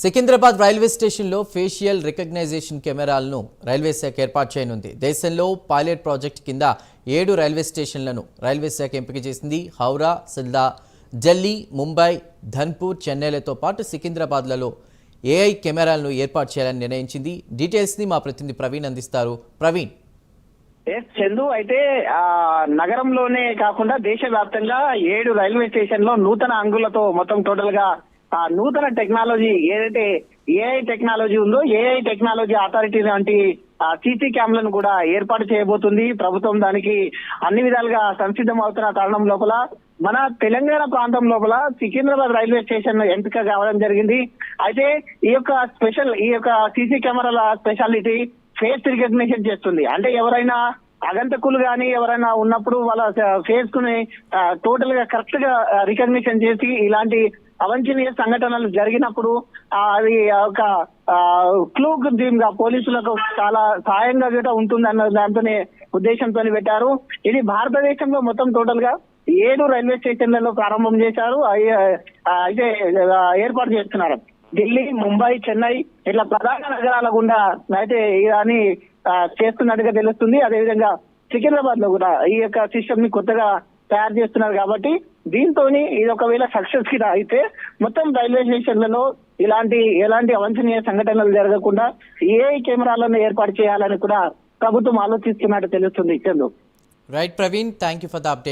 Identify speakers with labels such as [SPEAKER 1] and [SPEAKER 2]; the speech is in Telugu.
[SPEAKER 1] సికింద్రాబాద్ రైల్వే స్టేషన్లో ఫేషియల్ రికగ్నైజేషన్ కెమెరాలను రైల్వే శాఖ ఏర్పాటు చేయనుంది. దేశంలో పైలట్ ప్రాజెక్ట్ కింద ఏడు రైల్వే స్టేషన్లను రైల్వే శాఖ ఎంపిక చేసింది హౌరా సిల్దా ఢిల్లీ ముంబై ధన్పూర్ చెన్నైలతో పాటు సికింద్రాబాద్లలో ఏఐ కెమెరాలను ఏర్పాటు చేయాలని నిర్ణయించింది. డీటెయిల్స్ని మా ప్రతినిధి ప్రవీణ్ అందిస్తారు. ప్రవీణ్.
[SPEAKER 2] చందు అయితే ఆ నగరంలోనే కాకుండా దేశవ్యాప్తంగా ఏడు రైల్వే స్టేషన్లో నూతన అంగులతో మొత్తం టోటల్గా నూతన టెక్నాలజీ ఏదైతే ఏఐ టెక్నాలజీ ఉందో ఏఐ టెక్నాలజీ అథారిటీ లాంటి సీసీ క్యామ్లను కూడా ఏర్పాటు చేయబోతుంది. ప్రభుత్వం దానికి అన్ని విధాలుగా సంసిద్ధం అవుతున్న తరుణం లోపల మన తెలంగాణ ప్రాంతం లోపల సికింద్రాబాద్ రైల్వే స్టేషన్ ఎంపిక కావడం జరిగింది. అయితే ఈ యొక్క స్పెషల్ ఈ యొక్క సీసీ కెమెరాల స్పెషాలిటీ ఫేస్ రికగ్నిషన్ చేస్తుంది. అంటే ఎవరైనా అగంతకులు కానీ ఎవరైనా ఉన్నప్పుడు వాళ్ళ ఫేస్ కుని టోటల్గా కరెక్ట్గా రికగ్నిషన్ చేసి ఇలాంటి అవాంఛనీయ సంఘటనలు జరిగినప్పుడు అది ఒక క్లూ గా పోలీసులకు చాలా సాయంగా కూడా ఉంటుందన్న దాంతోనే ఉద్దేశంతో పెట్టారు. ఇది భారతదేశంలో మొత్తం టోటల్గా ఏడు రైల్వే స్టేషన్లలో ప్రారంభం చేశారు. అయితే ఏర్పాటు చేస్తున్నారు. ఢిల్లీ ముంబై చెన్నై ఇట్లా ప్రధాన నగరాల గుండా అయితే అని చేస్తున్నట్టుగా తెలుస్తుంది. అదేవిధంగా సికింద్రాబాద్లో కూడా ఈ యొక్క సిస్టమ్ని కొత్తగా తయారు చేస్తున్నారు కాబట్టి దీంతో ఇది ఒకవేళ సక్సెస్కి అయితే మొత్తం రైల్వే స్టేషన్లలో ఇలాంటి ఎలాంటి అవాంఛనీయ సంఘటనలు జరగకుండా ఏ కెమెరాలను ఏర్పాటు చేయాలని కూడా ప్రభుత్వం ఆలోచిస్తున్నట్టు తెలుస్తుంది. Chandu.
[SPEAKER 1] Right Praveen thank you for the update